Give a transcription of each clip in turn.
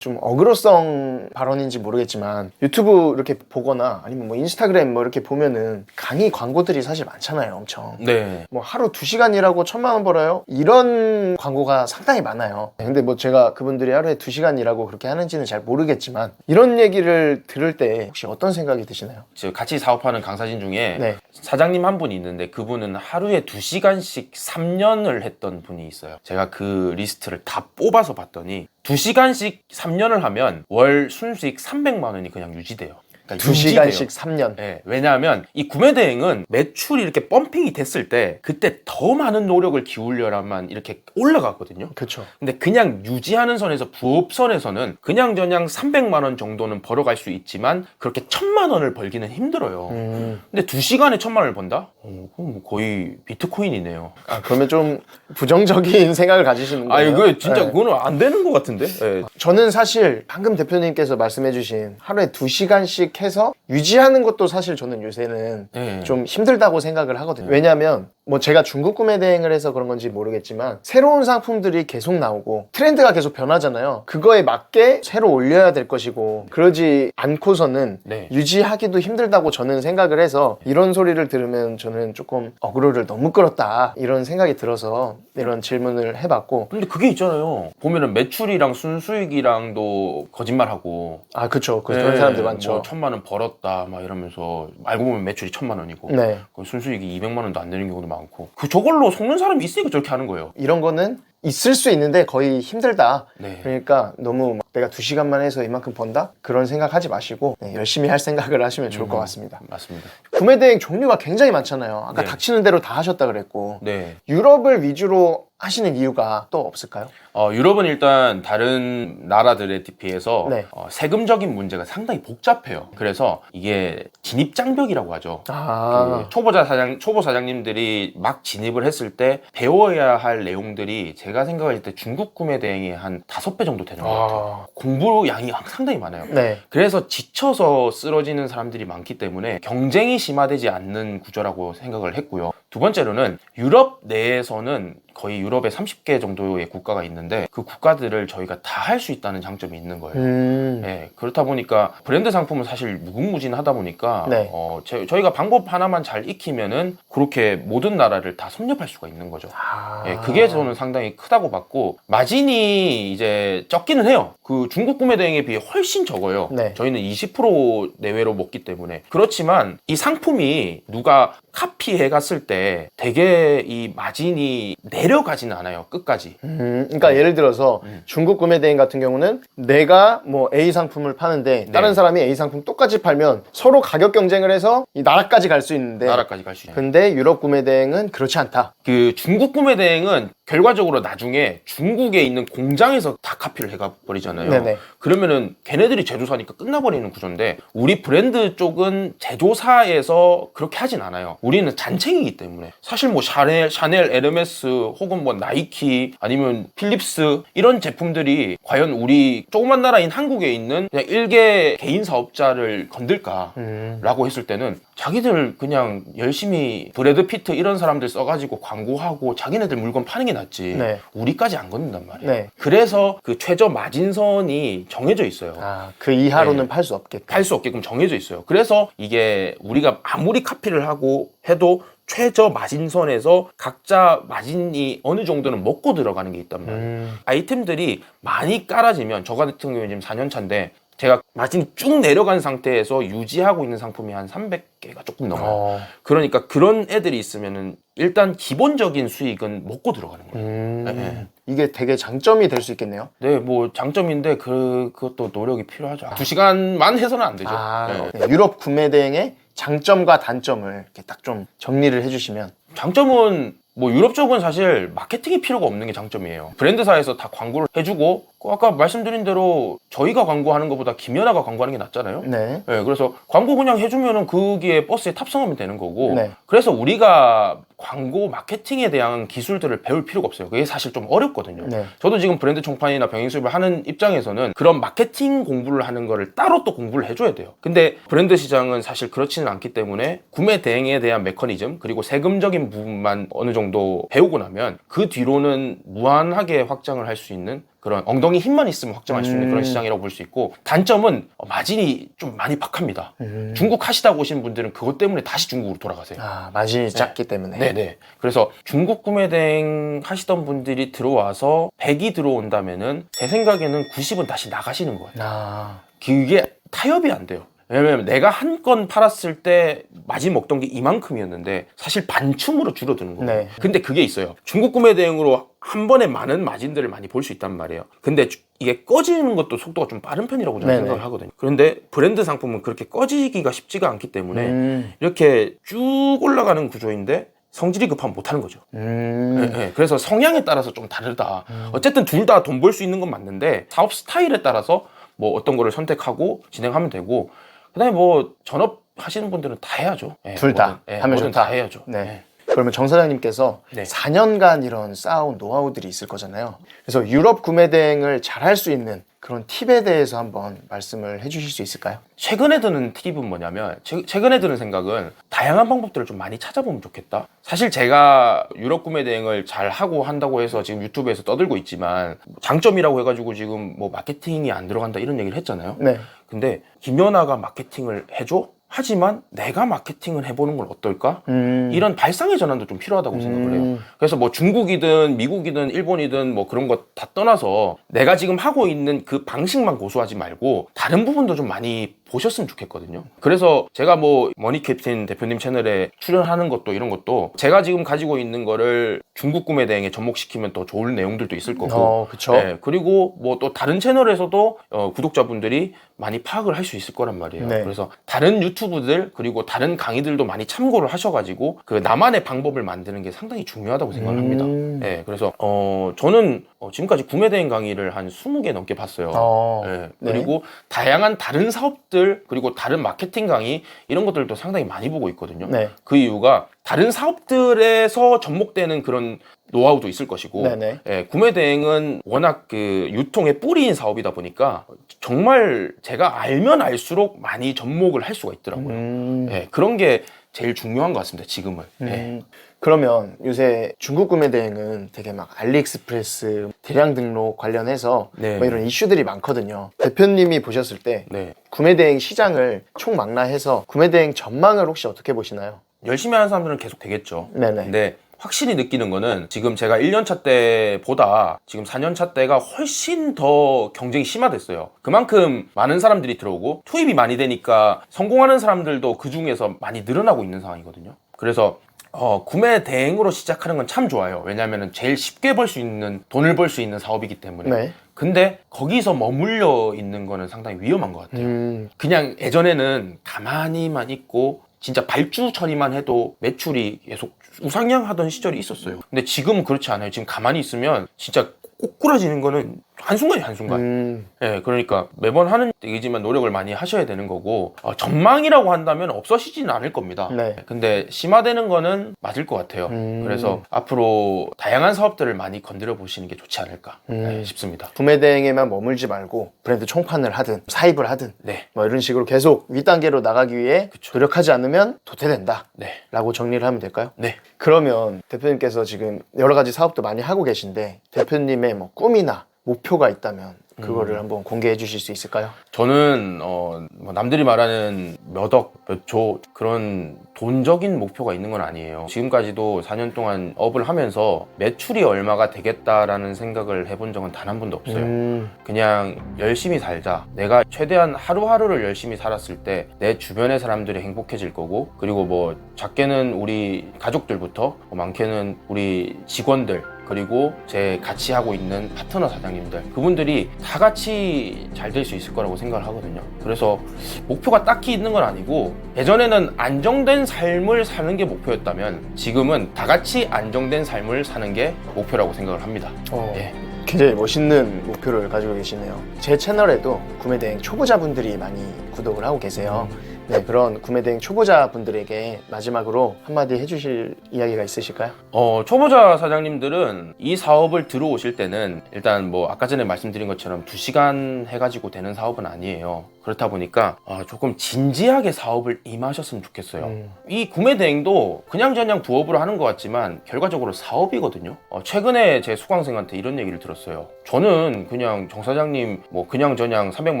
좀 어그로성 발언인지 모르겠지만 유튜브 이렇게 보거나 아니면 뭐 인스타그램 뭐 이렇게 보면은 강의 광고들이 사실 많잖아요 엄청 네. 뭐 하루 두시간 일하고 천만 원 벌어요? 이런 광고가 상당히 많아요. 근데 뭐 제가 그분들이 하루에 두시간 일하고 그렇게 하는지는 잘 모르겠지만 이런 얘기를 들을 때 혹시 어떤 생각이 드시나요? 지금 같이 사업하는 강사진 중에 네. 사장님 한 분이 있는데 그분은 하루에 2시간씩 3년을 했던 분이 있어요. 제가 그 리스트를 다 뽑아서 봤더니 2시간씩 3년을 하면 월 순수익 300만 원이 그냥 유지돼요. 그러니까 두시간 유지돼요. 씩 3년. 예, 왜냐하면 이 구매 대행은 매출이 이렇게 펌핑이 됐을 때 그때 더 많은 노력을 기울여야만 이렇게 올라가거든요. 그렇죠. 근데 그냥 유지하는 선에서 부업선에서는 그냥 저냥 300만 원 정도는 벌어갈 수 있지만 그렇게 천만 원을 벌기는 힘들어요. 음. 근데 두 시간에 천만 원을 번다? 어, 뭐 거의 비트코인이네요. 아, 그러면 좀 부정적인 생각을 가지시는 아 거예요? 이거 진짜 네. 그거는 안 되는 것 같은데? 예. 저는 사실 방금 대표님께서 말씀해주신 하루에 두시간씩 해서 유지하는 것도 사실 저는 요새는 예. 좀 힘들다고 생각을 하거든요. 왜냐하면 뭐 제가 중국 구매 대행을 해서 그런 건지 모르겠지만 새로운 상품들이 계속 나오고 트렌드가 계속 변하잖아요. 그거에 맞게 새로 올려야 될 것이고 그러지 않고서는 네. 유지하기도 힘들다고 저는 생각을 해서 이런 소리를 들으면 저는 조금 어그로를 너무 끌었다 이런 생각이 들어서 이런 질문을 해봤고 근데 그게 있잖아요. 보면은 매출이랑 순수익이랑도 거짓말하고 아 그쵸 그 예, 그런 사람들 많죠. 뭐 천만 원 벌었다 막 이러면서 알고 보면 매출이 천만 원이고 네그 순수익이 200만 원도 안 되는 경우도 많고 그 저걸로 속는 사람이 있으니까 저렇게 하는 거예요. 이런 거는 있을 수 있는데 거의 힘들다. 네. 그러니까 너무 막 내가 두 시간만 해서 이만큼 번다 그런 생각하지 마시고 네, 열심히 할 생각을 하시면 좋을 것 같습니다. 맞습니다. 구매 대행 종류가 굉장히 많잖아요. 아까 네. 닥치는 대로 다 하셨다 그랬고 네. 유럽을 위주로 하시는 이유가 또 없을까요? 어, 유럽은 일단 다른 나라들에 비해서 네. 어, 세금적인 문제가 상당히 복잡해요. 그래서 이게 진입 장벽이라고 하죠. 아, 그 초보자 사장 초보 사장님들이 막 진입을 했을 때 배워야 할 내용들이 제가 생각할 때 중국 구매 대행이 한 다섯 배 정도 되는 것 같아요. 아, 공부 양이 상당히 많아요. 네. 그래서 지쳐서 쓰러지는 사람들이 많기 때문에 경쟁이 심화되지 않는 구조라고 생각을 했고요. 두 번째로는 유럽 내에서는 거의 유럽에 30개 정도의 국가가 있는데 그 국가들을 저희가 다 할 수 있다는 장점이 있는 거예요. 음, 네, 그렇다 보니까 브랜드 상품은 사실 무궁무진하다 보니까 네. 어, 제- 저희가 방법 하나만 잘 익히면은 그렇게 모든 나라를 다 섭렵할 수가 있는 거죠. 아, 예, 그게 저는 상당히 크다고 봤고 마진이 이제 적기는 해요. 그 중국 구매 대행에 비해 훨씬 적어요. 네. 저희는 20% 내외로 먹기 때문에 그렇지만 이 상품이 누가 카피해 갔을 때 되게 이 마진이 내려가지는 않아요. 끝까지. 음, 그러니까 예를 들어서 음. 중국 구매 대행 같은 경우는 내가 뭐 A 상품을 파는데 네. 다른 사람이 A 상품 똑같이 팔면 서로 가격 경쟁을 해서 이 나라까지 갈 수 있는데 나라까지 갈 수 있는. 근데 유럽 구매 대행은 그렇지 않다. 그 중국 구매 대행은 결과적으로 나중에 중국에 있는 공장에서 다 카피를 해가 버리잖아요. 네네. 그러면은 걔네들이 제조사니까 끝나버리는 구조인데 우리 브랜드 쪽은 제조사에서 그렇게 하진 않아요. 우리는 잔챙이기 때문에 사실 뭐 샤넬, 샤넬, 에르메스 혹은 뭐 나이키 아니면 필립스 이런 제품들이 과연 우리 조그만 나라인 한국에 있는 그냥 일개 개인 사업자를 건들까? 음. 라고 했을 때는 자기들 그냥 열심히 브래드 피트 이런 사람들 써가지고 광고하고 자기네들 물건 파는 게 낫지 네. 우리까지 안 걷는단 말이에요 네. 그래서 그 최저 마진선이 정해져 있어요 아, 그 이하로는 네. 팔수 없겠다. 팔 수 없게끔 정해져 있어요 그래서 이게 우리가 아무리 카피를 하고 해도 최저 마진선에서 각자 마진이 어느 정도는 먹고 들어가는 게 있단 말이에요 음. 아이템들이 많이 깔아지면 저 같은 경우에 지금 4년 차인데 제가 마진이 쭉 내려간 상태에서 유지하고 있는 상품이 한 300개가 조금 넘어요. 어. 그러니까 그런 애들이 있으면은 일단 기본적인 수익은 먹고 들어가는 거예요. 음. 네. 이게 되게 장점이 될 수 있겠네요. 네, 뭐 장점인데 그 그것도 노력이 필요하죠. 두 시간만 해서는 안 되죠. 아, 네. 네. 유럽 구매 대행의 장점과 단점을 이렇게 딱 좀 정리를 해주시면 장점은 뭐 유럽 쪽은 사실 마케팅이 필요가 없는 게 장점이에요. 브랜드사에서 다 광고를 해주고 그 아까 말씀드린 대로 저희가 광고하는 것보다 김연아가 광고하는 게 낫잖아요. 네. 네, 그래서 광고 그냥 해주면은 거기에 버스에 탑승하면 되는 거고. 네. 그래서 우리가 광고 마케팅에 대한 기술들을 배울 필요가 없어요. 그게 사실 좀 어렵거든요. 네. 저도 지금 브랜드 총판이나 병행 수입을 하는 입장에서는 그런 마케팅 공부를 하는 거를 따로 또 공부를 해줘야 돼요. 근데 브랜드 시장은 사실 그렇지는 않기 때문에 구매 대행에 대한 메커니즘 그리고 세금적인 부분만 어느 정도 배우고 나면 그 뒤로는 무한하게 확장을 할 수 있는 그런 엉덩이 힘만 있으면 확정할 수 있는 음. 그런 시장이라고 볼 수 있고 단점은 어, 마진이 좀 많이 박합니다. 음. 중국 하시다 오신 분들은 그것 때문에 다시 중국으로 돌아가세요. 아 마진이 작기 때문에. 네네. 그래서 중국 구매대행 하시던 분들이 들어와서 100이 들어온다면은 제 생각에는 90은 다시 나가시는 거예요. 아 그게 타협이 안 돼요. 왜냐면 내가 한 건 팔았을 때 마진 먹던 게 이만큼이었는데 사실 반춤으로 줄어드는 거예요. 네. 근데 그게 있어요. 중국 구매 대행으로 한 번에 많은 마진들을 많이 볼 수 있단 말이에요. 근데 주- 이게 꺼지는 것도 속도가 좀 빠른 편이라고 저는 네네. 생각을 하거든요. 그런데 브랜드 상품은 그렇게 꺼지기가 쉽지가 않기 때문에 음. 이렇게 쭉 올라가는 구조인데 성질이 급하면 못하는 거죠. 음. 예, 예. 그래서 성향에 따라서 좀 다르다. 어쨌든 둘 다 돈 벌 수 있는 건 맞는데 사업 스타일에 따라서 뭐 어떤 거를 선택하고 진행하면 되고 그다음에 뭐 전업 하시는 분들은 다 해야죠. 예, 둘다 뭐든, 예, 하면 뭐든 좋다. 다 해야죠. 네. 예. 그러면 정 사장님께서 네. 4년간 이런 쌓아온 노하우들이 있을 거잖아요. 그래서 유럽 구매 대행을 잘 할 수 있는 그런 팁에 대해서 한번 말씀을 해주실 수 있을까요? 최근에 드는 팁은 뭐냐면 최, 최근에 드는 생각은 다양한 방법들을 좀 많이 찾아보면 좋겠다. 사실 제가 유럽 구매 대행을 잘 하고 한다고 해서 지금 유튜브에서 떠들고 있지만 장점이라고 해가지고 지금 뭐 마케팅이 안 들어간다 이런 얘기를 했잖아요. 네. 근데 김연아가 마케팅을 해줘? 하지만 내가 마케팅을 해보는 건 어떨까? 음. 이런 발상의 전환도 좀 필요하다고 생각을 해요. 음. 그래서 뭐 중국이든 미국이든 일본이든 뭐 그런 거다 떠나서 내가 지금 하고 있는 그 방식만 고수하지 말고 다른 부분도 좀 많이 보셨으면 좋겠거든요. 그래서 제가 뭐 머니 캡틴 대표님 채널에 출연하는 것도 이런 것도 제가 지금 가지고 있는 거를 중국 구매 대행에 접목시키면 더 좋은 내용들도 있을 거고 어, 그쵸. 네, 그리고 뭐 또 다른 채널에서도 어, 구독자분들이 많이 파악을 할 수 있을 거란 말이에요. 네. 그래서 다른 유튜브들 그리고 다른 강의들도 많이 참고를 하셔가지고 그 나만의 방법을 만드는 게 상당히 중요하다고 생각을 합니다. 음. 네, 그래서 어, 저는 어, 지금까지 구매 대행 강의를 한 20개 넘게 봤어요. 어. 네, 네. 그리고 다양한 다른 사업들 그리고 다른 마케팅 강의 이런 것들도 상당히 많이 보고 있거든요. 네. 그 이유가 다른 사업들에서 접목되는 그런 노하우도 있을 것이고 네네. 예, 구매 대행은 워낙 그 유통의 뿌리인 사업이다 보니까 정말 제가 알면 알수록 많이 접목을 할 수가 있더라고요. 음. 예, 그런 게 제일 중요한 것 같습니다. 지금은. 예. 음. 그러면 요새 중국 구매 대행은 되게 막 알리익스프레스 대량 등록 관련해서 네. 뭐 이런 이슈들이 많거든요. 대표님이 보셨을 때 네. 구매 대행 시장을 총망라해서 구매 대행 전망을 혹시 어떻게 보시나요? 열심히 하는 사람들은 계속 되겠죠. 네네. 근데 확실히 느끼는 거는 지금 제가 1년차 때보다 지금 4년차 때가 훨씬 더 경쟁이 심화됐어요. 그만큼 많은 사람들이 들어오고 투입이 많이 되니까 성공하는 사람들도 그 중에서 많이 늘어나고 있는 상황이거든요. 그래서 어, 구매 대행으로 시작하는 건 참 좋아요. 왜냐하면 제일 쉽게 벌 수 있는 돈을 벌 수 있는 사업이기 때문에. 네. 근데 거기서 머물러 있는 거는 상당히 위험한 것 같아요. 음. 그냥 예전에는 가만히만 있고 진짜 발주 처리만 해도 매출이 계속 우상향하던 시절이 있었어요. 근데 지금은 그렇지 않아요. 지금 가만히 있으면 진짜 꼬꾸라지는 거는 한순간이 한순간. 음. 예, 그러니까 매번 하는 얘기지만 노력을 많이 하셔야 되는 거고 어, 전망이라고 한다면 없어지지는 않을 겁니다. 네. 근데 심화되는 거는 맞을 것 같아요. 음. 그래서 앞으로 다양한 사업들을 많이 건드려 보시는 게 좋지 않을까 음. 예, 싶습니다. 구매 대행에만 머물지 말고 브랜드 총판을 하든 사입을 하든 네, 뭐 이런 식으로 계속 윗단계로 나가기 위해. 노력하지 않으면 도태된다. 네, 라고 정리를 하면 될까요? 네. 그러면 대표님께서 지금 여러 가지 사업도 많이 하고 계신데 대표님의 뭐 꿈이나 목표가 있다면 그거를 한번 공개해 주실 수 있을까요? 저는 어, 뭐 남들이 말하는 몇 억, 몇 조 그런 돈적인 목표가 있는 건 아니에요. 지금까지도 4년 동안 업을 하면서 매출이 얼마가 되겠다라는 생각을 해본 적은 단 한 번도 없어요. 음, 그냥 열심히 살자. 내가 최대한 하루하루를 열심히 살았을 때 내 주변의 사람들이 행복해질 거고, 그리고 뭐 작게는 우리 가족들부터, 뭐 많게는 우리 직원들, 그리고 제 같이 하고 있는 파트너 사장님들, 그분들이 다 같이 잘 될 수 있을 거라고 생각을 하거든요. 그래서 목표가 딱히 있는 건 아니고, 예전에는 안정된 삶을 사는 게 목표였다면, 지금은 다 같이 안정된 삶을 사는 게 목표라고 생각을 합니다. 어, 예. 굉장히 멋있는 목표를 가지고 계시네요. 제 채널에도 구매 대행 초보자분들이 많이 구독을 하고 계세요. 네, 그런 구매 대행 초보자 분들에게 마지막으로 한마디 해주실 이야기가 있으실까요? 어, 초보자 사장님들은 이 사업을 들어오실 때는 일단 뭐 아까 전에 말씀드린 것처럼 2시간 해가지고 되는 사업은 아니에요. 그렇다 보니까 아, 조금 진지하게 사업을 임하셨으면 좋겠어요. 음. 이 구매 대행도 그냥저냥 부업으로 하는 것 같지만 결과적으로 사업이거든요. 어, 최근에 제 수강생한테 이런 얘기를 들었어요. 저는 그냥 정 사장님 뭐 그냥저냥 300만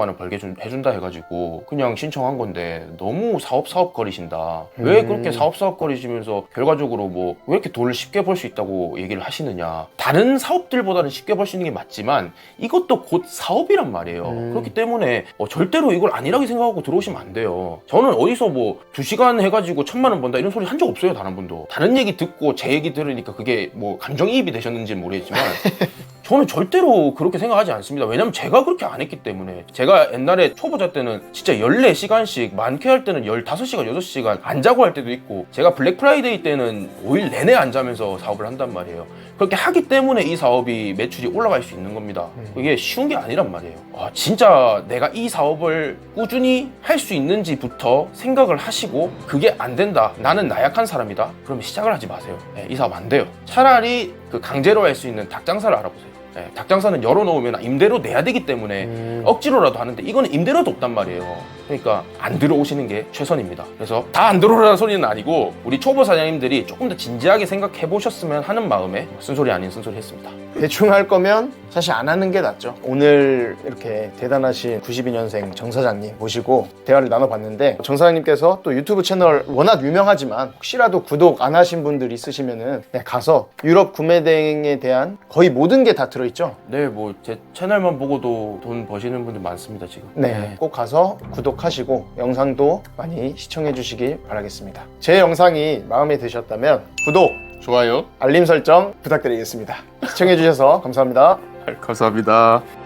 원 벌게 준- 해준다 해가지고 그냥 신청한 건데 너무 사업 사업 거리신다. 왜 음. 그렇게 사업 사업 거리시면서 결과적으로 뭐 왜 이렇게 돈을 쉽게 벌 수 있다고 얘기를 하시느냐. 다른 사업들보다는 쉽게 벌 수 있는 게 맞지만 이것도 곧 사업이란 말이에요. 음. 그렇기 때문에 어, 절대로 이걸 아니라고 생각하고 들어오시면 안 돼요. 저는 어디서 뭐두 시간 해가지고 천만 원 번다 이런 소리 한 적 없어요, 단 한 번도. 다른 얘기 듣고 제 얘기 들으니까 그게 뭐 감정이입이 되셨는지는 모르겠지만 저는 절대로 그렇게 생각하지 않습니다. 왜냐면 제가 그렇게 안 했기 때문에. 제가 옛날에 초보자 때는 진짜 14시간씩 많게 할 때는 15시간, 6시간 안 자고 할 때도 있고 제가 블랙 프라이데이 때는 5일 내내 안 자면서 사업을 한단 말이에요. 그렇게 하기 때문에 이 사업이 매출이 올라갈 수 있는 겁니다. 이게 쉬운 게 아니란 말이에요. 와, 진짜 내가 이 사업을 꾸준히 할 수 있는지부터 생각을 하시고 그게 안 된다. 나는 나약한 사람이다. 그러면 시작을 하지 마세요. 예, 이 사업 안 돼요. 차라리 그 강제로 할 수 있는 닭장사를 알아보세요. 예, 닭장사는 열어놓으면 임대료 내야 되기 때문에 음. 억지로라도 하는데 이거는 임대료도 없단 말이에요. 그러니까 안 들어오시는 게 최선입니다. 그래서 다 안 들어오라는 소리는 아니고 우리 초보 사장님들이 조금 더 진지하게 생각해 보셨으면 하는 마음에 쓴소리 아닌 쓴소리 했습니다. 대충 할 거면 사실 안 하는 게 낫죠. 오늘 이렇게 대단하신 92년생 정 사장님 모시고 대화를 나눠봤는데 정 사장님께서 또 유튜브 채널 워낙 유명하지만 혹시라도 구독 안 하신 분들 있으시면은 그냥 가서 유럽 구매 대행에 대한 거의 모든 게 다 들어있죠. 네, 뭐 제 채널만 보고도 돈 버시는 분들 많습니다 지금. 네, 꼭 가서 구독하시고 영상도 많이 시청해 주시길 바라겠습니다. 제 영상이 마음에 드셨다면 구독, 좋아요. 알림 설정 부탁드리겠습니다. 시청해 주셔서 감사합니다. 감사합니다.